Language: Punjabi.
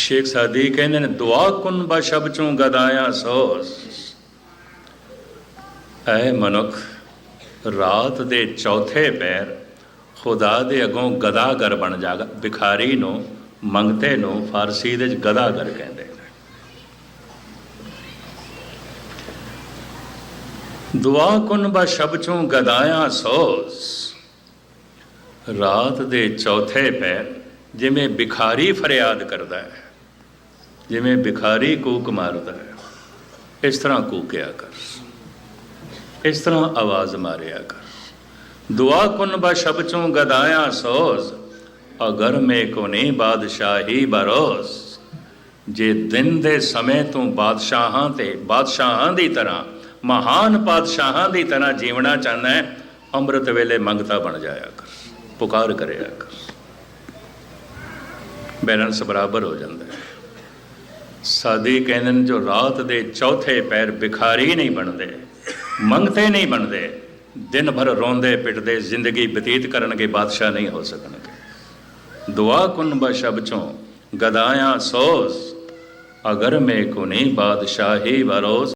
ਸ਼ੇਖ ਸਾਦੀ ਕਹਿੰਦੇ ਨੇ, ਦੁਆ ਕੁਨ ਬਾ ਸ਼ਬ ਚੋਂ ਗਦਾਇਆ ਸੋਸ। ਐ ਮਨੁੱਖ ਰਾਤ ਦੇ ਚੌਥੇ ਪੈਰ ਖੁਦਾ ਦੇ ਅਗੋਂ ਗਦਾਗਰ ਬਣ ਜਾਗਾ, ਭਿਖਾਰੀ ਨੂੰ, ਮੰਗਤੇ ਨੂੰ ਫਾਰਸੀ ਦੇ ਵਿੱਚ ਗਦਾਗਰ ਕਹਿੰਦੇ ਨੇ। ਦੁਆ ਕੁਨ ਬਾ ਸ਼ਬ ਚੋਂ ਗਦਾਇਆ ਸੋਸ। ਰਾਤ ਦੇ ਚੌਥੇ ਪੈਰ ਜਿਵੇਂ ਭਿਖਾਰੀ ਫਰਿਆਦ ਕਰਦਾ ਹੈ। ਜਿਵੇਂ ਭਿਖਾਰੀ ਕੂਕ ਮਾਰਦਾ ਹੈ, ਇਸ ਤਰ੍ਹਾਂ ਕੂਕਿਆ ਕਰ। ਇਸ ਤਰ੍ਹਾਂ ਆਵਾਜ਼ ਮਾਰਿਆ ਕਰ। ਦੁਆ ਕੁਨ ਬਾ ਸ਼ਬ ਚੋਂ ਗਦਾਇਆ ਸੋਜ਼, ਅਗਰ ਮੇ ਕੋ ਨਹੀਂ ਬਾਦਸ਼ਾਹੀ ਬਰੋਸ ਜੇ ਦਿਨ ਦੇ ਸਮੇਂ ਤੋਂ ਬਾਦਸ਼ਾਹਾਂ ਤੇ, ਬਾਦਸ਼ਾਹਾਂ ਦੀ ਤਰ੍ਹਾਂ, ਮਹਾਨ ਬਾਦਸ਼ਾਹਾਂ ਦੀ ਤਰ੍ਹਾਂ ਜੀਵਣਾ ਚਾਹੁੰਦਾ ਹੈ, ਅੰਮ੍ਰਿਤ ਵੇਲੇ ਮੰਗਤਾ ਬਣ ਜਾਇਆ ਕਰ, ਪੁਕਾਰ ਕਰਿਆ ਕਰ। ਬੈਲੈਂਸ ਬਰਾਬਰ ਹੋ ਜਾਂਦਾ ਹੈ। ਸਾਦੀ ਕਹਿੰਦੇ ਨੇ, ਜੋ ਰਾਤ ਦੇ ਚੌਥੇ ਪੈਰ ਭਿਖਾਰੀ ਨਹੀਂ ਬਣਦੇ, ਮੰਗਤੇ ਨਹੀਂ ਬਣਦੇ, ਦਿਨ ਭਰ ਰੋਂਦੇ ਪਿੱਟਦੇ, ਜ਼ਿੰਦਗੀ ਬਤੀਤ ਕਰਨਗੇ, ਬਾਦਸ਼ਾਹ ਨਹੀਂ ਹੋ ਸਕਣਗੇ। ਦੁਆ ਕੁਨ ਬਸ਼ਬ ਚੋਂ, ਗਦਾਇਆ ਸੋਸ ਅਗਰ ਮੇ ਕੋ ਨਹੀਂ ਬਾਦਸ਼ਾਹੀ ਵਰੋਸ